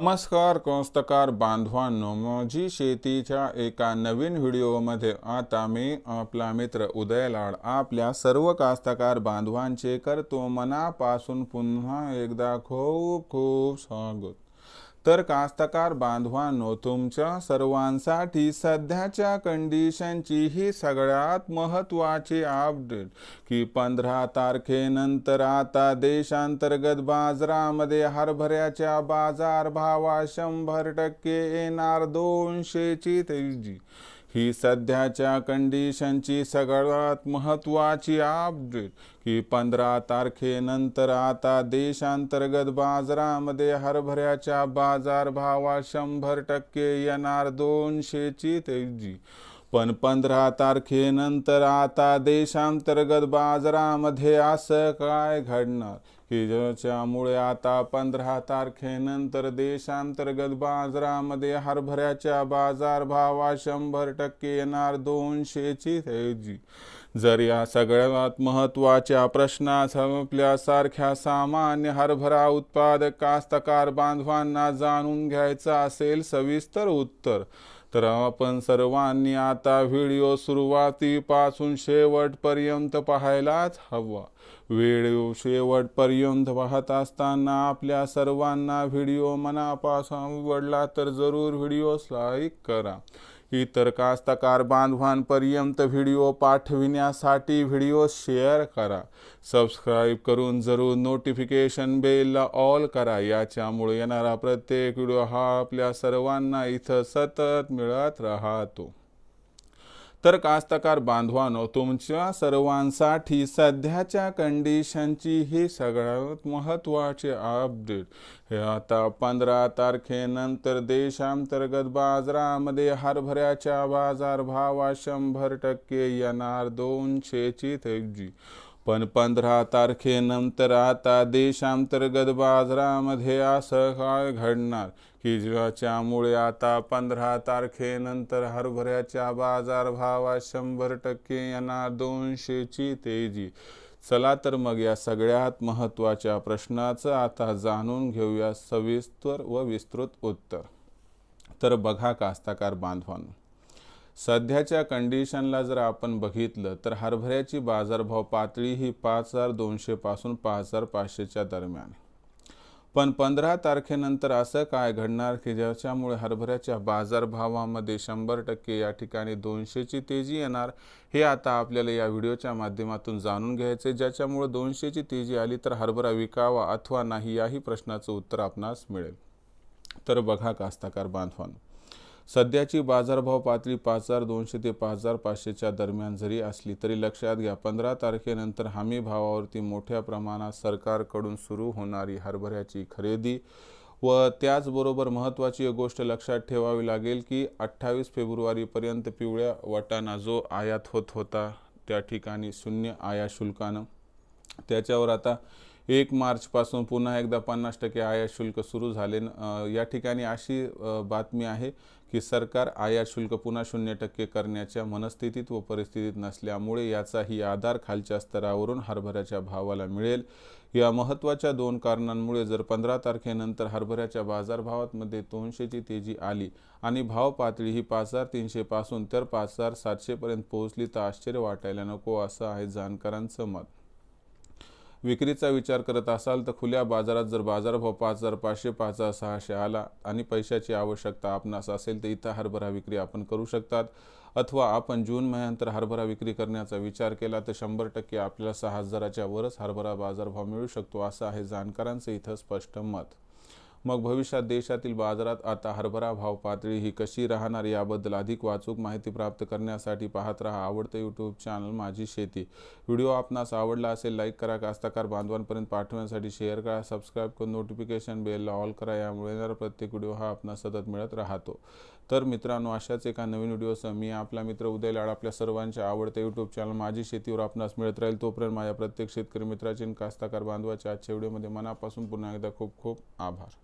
नमस्कार कौस्तकार बांधवांनो माझी शेतीच्या एका नवीन व्हिडिओमध्ये आता मी आपला मित्र उदय लाड आपल्या सर्व कास्तकार बांधवांचे करतो. मनापासून पुन्हा एकदा खूप खूप स्वागत. तर कास्तकार बांधवांनो तुमच्या सर्वांसाठी सध्याच्या कंडिशनची ही सगळ्यात महत्त्वाची अपडेट की पंधरा तारखेनंतर आता देशांतर्गत बाजारामध्ये हरभऱ्याच्या बाजारभावात शंभर टक्के येणार दोनशेची तेजी. ही सध्याच्या कंडिशनची सगळ्यात महत्त्वाची अपडेट की पंधरा तारखेनंतर आता देशांतर्गत बाजारामध्ये हरभऱ्याच्या बाजारभावात शंभर टक्के येणार दोनशेची तेजी. पण पंधरा तारखेनंतर आता देशांतर्गत बाजारामध्ये असं काय घडणार? की ज्याच्यामुळे आता पंधरा तारखेनंतर देशांतर्गत बाजारामध्ये हरभऱ्याच्या बाजारभावात शंभर टक्के येणार दोनशेची तेजी. जर या सगळ्यात महत्त्वाच्या प्रश्ना संपल्यासारख्या सामान्य हरभरा उत्पादक कास्तकार बांधवांना जाणून घ्यायचं असेल सविस्तर उत्तर तर आपण सर्वांनी आता व्हिडिओ सुरुवातीपासून शेवटपर्यंत पाहायलाच हवा. व्हिडिओ शेवटपर्यंत पाहत असताना आपल्या सर्वांना व्हिडिओ मनापासून आवडला तर जरूर व्हिडिओ लाईक करा. इतर कास्तकार बांधवांपर्यंत व्हिडिओ पाठविण्यासाठी व्हिडिओ शेअर करा. सबस्क्राईब करून जरूर नोटिफिकेशन बेलला ऑल करा. याच्यामुळे येणारा प्रत्येक व्हिडिओ हा आपल्या सर्वांना इथं सतत मिळत राहतो. तर कास्तकार बांधवानो तुमच्या सर्वांसाठी सध्याच्या कंडिशनची ही सगळ्यात महत्त्वाची अपडेट हे आता पंधरा तारखेनंतर देशांतर्गत बाजारामध्ये हरभऱ्याच्या बाजारभावात शंभर टक्के येणार दोनशेची तेजी पण पंधरा तारखेनंतर आता देशांतर्गत बाजारामध्ये असं काय घडणार? की ज्याच्यामुळे आता पंधरा तारखेनंतर हरभऱ्याच्या बाजारभावात शंभर टक्के येणार दोनशेची तेजी? चला तर मग या सगळ्यात महत्त्वाच्या प्रश्नाचं आता जाणून घेऊया सविस्तर व विस्तृत उत्तर. तर बघा कास्ताकार बांधवांनो सध्याच्या कंडिशनला जर आपण बघितलं तर हरभऱ्याची बाजारभाव पातळी ही पाच हजार दोनशेपासून पाच हजार पाचशेच्या दरम्यान पण पंधरा तारखेनंतर असं काय घडणार की ज्याच्यामुळे हरभऱ्याच्या बाजारभावामध्ये शंभर टक्के या ठिकाणी दोनशेची तेजी येणार हे आता आपल्याला या व्हिडिओच्या माध्यमातून जाणून घ्यायचे ज्याच्यामुळे दोनशेची तेजी आली तर हरभरा विकावा अथवा नाही याही प्रश्नाचं उत्तर आपणास मिळेल. तर बघा कास्ताकार बांधवांनो. सध्याची बाजारभाव पातळी पाच हजार दोनशे ते पाच हजार पाचशेच्या दरम्यान जरी असली तरी लक्षात घ्या पंधरा तारखेनंतर हमी भावावरती मोठ्या प्रमाणात सरकारकडून सुरू होणारी हरभऱ्याची खरेदी व त्याचबरोबर महत्त्वाची एक गोष्ट लक्षात ठेवावी लागेल की अठ्ठावीस फेब्रुवारीपर्यंत पिवळ्या वाटाणा जो आयात होत होता त्या ठिकाणी शून्य आयात शुल्कानं. त्याच्यावर आता एक मार्चपासून पुन्हा एकदा पन्नास टक्के आयात शुल्क सुरू झाले या ठिकाणी अशी बातमी आहे. की सरकार आयात शुल्क पुन्हा शून्य टक्के करण्याच्या मनस्थितीत व परिस्थितीत नसल्यामुळे याचाही आधार खालच्या स्तरावरून हरभऱ्याच्या भावाला मिळेल. या महत्त्वाच्या दोन कारणांमुळे जर पंधरा तारखेनंतर हरभऱ्याच्या बाजारभावामध्ये दोनशेची तेजी आली आणि भाव पातळी ही पाच हजार तीनशेपासून तर पाच हजार सातशेपर्यंत पोहोचली तर आश्चर्य वाटायला नको असं आहे जाणकारांचं मत. विक्रीचा विचार करत असाल तर खुल्या बाजारात जर बाजारभाव पाच हजार पाचशे पाच हजार सहाशे आला आणि पैशाची आवश्यकता आपणास असेल तर इथं हरभरा विक्री आपण करू शकतात. अथवा आपण जून महिन्यानंतर हरभरा विक्री करण्याचा विचार केला तर शंभर टक्के आपल्याला सहा हजाराच्या वरच हरभरा बाजारभाव मिळू शकतो असं आहे जाणकारांचं इथं स्पष्ट मत. मग भविष्यात देशातील बाजारात आता हरभरा भाव पातळी ही कशी राहणार याबद्दल अधिक वाचूक माहिती प्राप्त करण्यासाठी पाहत राहा आवडतं यूट्यूब चॅनल माझी शेती. व्हिडिओ आपणास आवडला असेल लाईक करा. कास्ताकार बांधवांपर्यंत पाठवण्यासाठी शेअर करा. सबस्क्राईब करून नोटिफिकेशन बेलला ऑल करा. यामुळे येणारा प्रत्येक व्हिडिओ हा आपणास सतत मिळत राहतो. तर मित्रांनो अशाच एका नवीन व्हिडिओसह मी आपला मित्र उदय लाड आपल्या सर्वांच्या आवडत्या यूट्यूब चॅनल माझी शेतीवर आपणास मिळत राहील. तोपर्यंत माझ्या प्रत्येक शेतकरी मित्राचे कास्ताकार बांधवाच्या आजच्या व्हिडिओमध्ये मनापासून पुन्हा एकदा खूप खूप आभार.